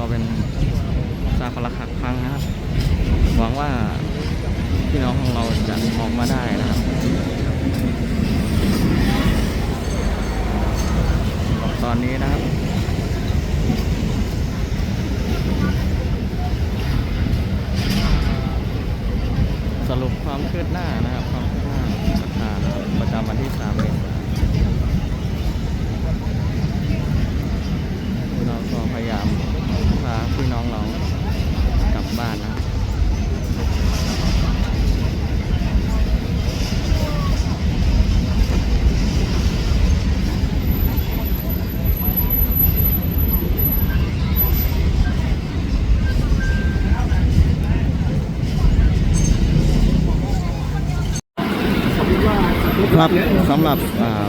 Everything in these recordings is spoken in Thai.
็เป็นซาคลักคลังนะครับ หวังว่าพี่น้องของเราจะออกมาได้นะครับ ตอนนี้นะครับสรุปความคืบหน้านะครับ ความคืบหน้าสถานนะครับประจำวันที่3เมษายนเราก็พยายาม พาพี่น้องเรากลับบ้านนะครับครับสำหรับ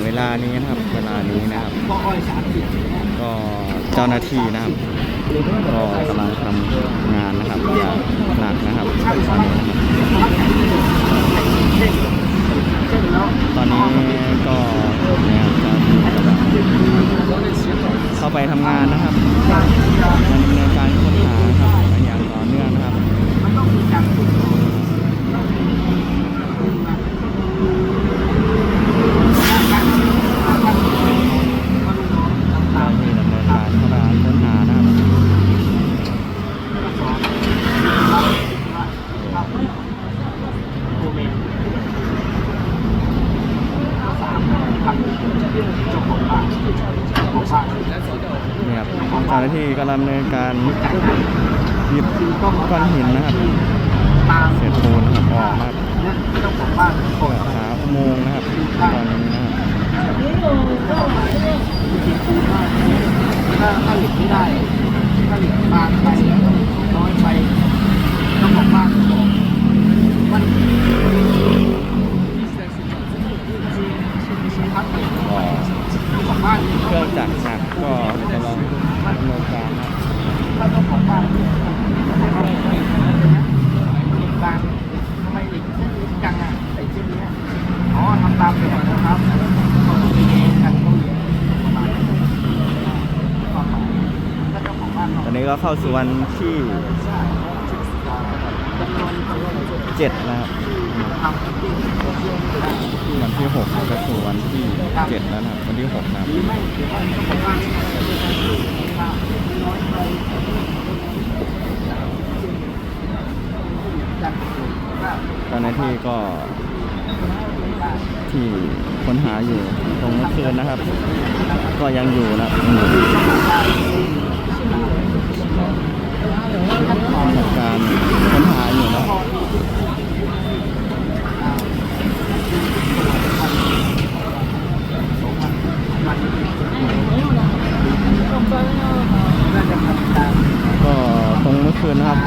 เวลานี้นะครับ เวลานี้นะครับ ก็ จ้าหน้าที่นะครับก็กำลังทำงานนะครับอย่างหนักนะครับ ตอนนี้ก็เนี่ยจะเข้าไปทำงานนะครับดำเนินการค้นหาครับอย่างต่อเนื่องนะครับ เจ้าหน้าที่ดำเนินการเข้ามาค้นหานะครับ นี่ครับเจ้าหน้าที่กำลังดำเนินการหยิบก้อนหินนะครับเศษปูนนะครับออกนะครับเพื่อหาอุโมงค์นะครับตอนนี้นะครับถ้าถ้าหลีกไม่ได้ถ้าหลีกบางไปน้อยไปเจ้องบ้านก็บอกมัน เครื่องจักรหนักก็กำลังดำเนินการนะครับถ้าเจ้าของบ้านบางทำไมหลีกเส้นนี้จังอะใส่เส้นเนี้ยอ๋อทำตามแบบนะครับเขาไปเองกันเขาเรียนประมาณนี้ความหมายถ้าเจ้าของบ้านตอนนี้ก็เข้าสู่วันที่เจ็ดนะครับ วันที่หกก็สู่วันที่เจ็ดแล้วนะวันที่หกนะเจ้าหน้าที่ก็ที่ค้นหาอยู่ตรงเมื่อคืนนะครับ ก็ยังอยู่นะยังอยู่ในการค้นหาอยู่นะครับ ก็ตรงเมื่อคืนนะครับ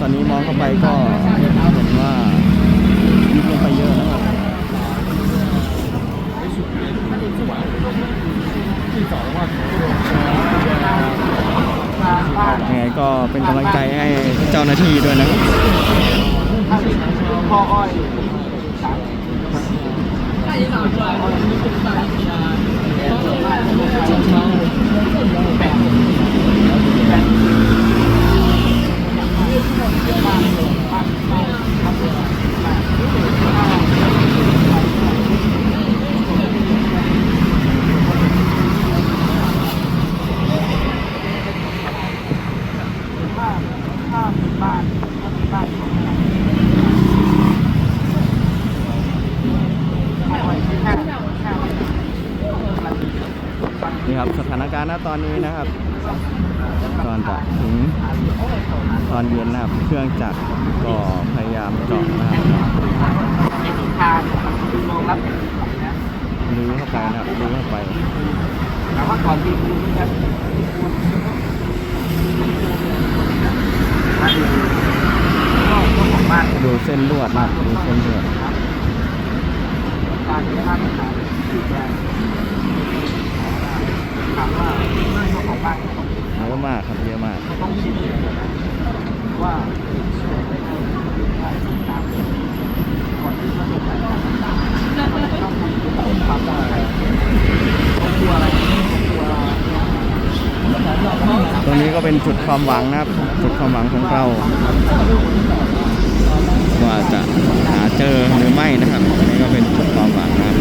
ตอนนี้มองเข้าไปก็เห็นว่ายุบลงไปเยอะนะครับยังไงก็เป็นกำลังใจให้เจ้าหน้าที่ด้วยนะครับพ่ออ้อย สามแปดแปด ถ้าถ้ามีบ้านถ้ามีบ้านของเราถ้าไว้แค่แค่มัน นี่ ครับสถานการณ์ณตอนนี้นะครับก่อนจะถึงตอนเย็นนะครับ เครื่องจักรก็พยายามเจาะนะครับในทิศทางคืองรับนะลื้อเข้าไปนะครับลื้อเข้าไปแต่ว่าก่อนที่คุณจะดูก็ต้องของบ้าดูเส้นลวดนะดูเส้นลวดการที่ท่าน ถามว่าเจ้าของบ้านเขาต้องเยอะมากครับเยอะมากเขาต้องคิดว่าก่อนที่จะลงไปต้องต้องทำอะไรต้องกลัวอะไรต้องกลัวตรงนี้ก็เป็นจุดความหวังนะครับ จุดความหวังของเราว่าจะหาเจอหรือไม่นะครับนนี้ก็เป็นจุดความหวังนะครับ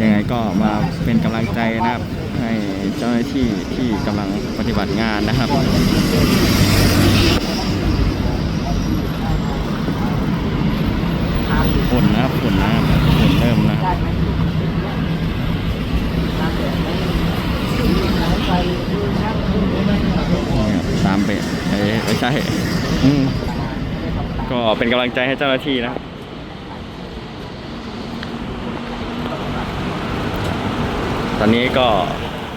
ยังไงก็มาเป็นกำลังใจนะครับ ให้เจ้าหน้าที่ที่กำลังปฏิบัติงานนะครับ ฝนนะครับฝนนะครับฝนเริ่มนะครับ ตามไปเอ้ยไม่ใช่อืมก็ เป็นกำลังใจให้เจ้าหน้าที่นะครับตอนนี้ก็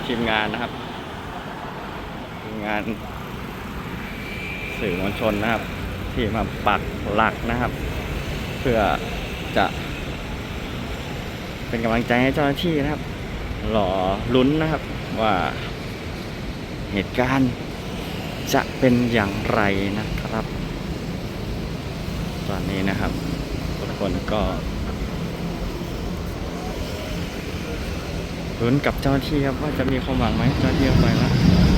ทีมงานนะครับทีมงานสื่อมวลชนนะครับ ที่มาปักหลักนะครับ เพื่อจะ เป็นกำลังใจให้เจ้าหน้าที่นะครับรอลุ้นนะครับว่าเหตุการณ์จะเป็นอย่างไรนะ ตอนนี้นะครับ ทุกคนก็ลุ้นกับเจ้าที่ครับว่าจะมีความหวังไหมเจ้าหน้าที่ไปแล้ว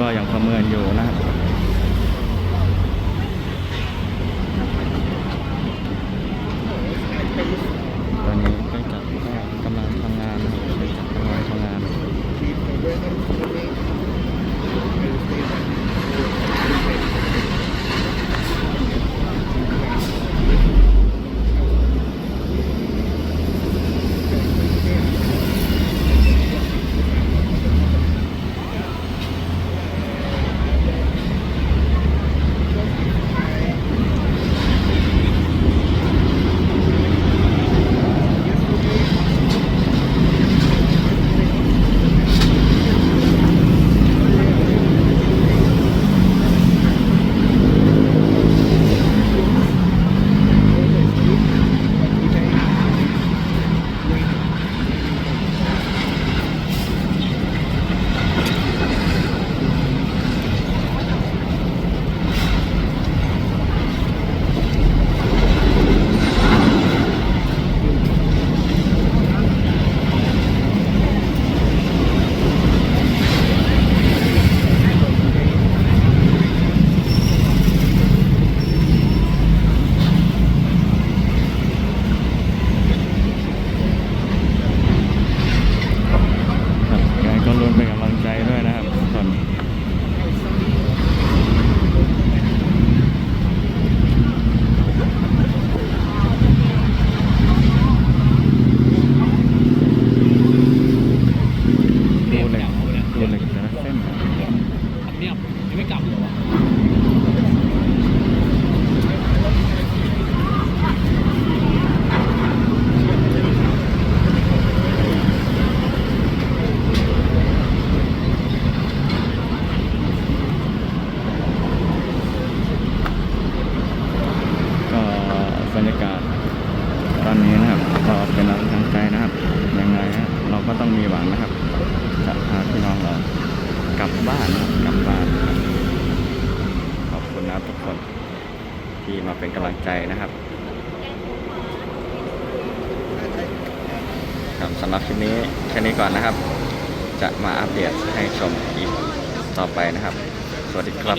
ก็ยังประเมินอยู่นะครับ ลับบ้านนะครับกลับบ้านครับขอบคุณนะทุกคนที่มาเป็นกำลังใจนะครับครับสำหรับคลิปนี้แค่นี้ก่อนนะครับ จะมาอัปเดตให้ชมอีกต่อไปนะครับ สวัสดีครับ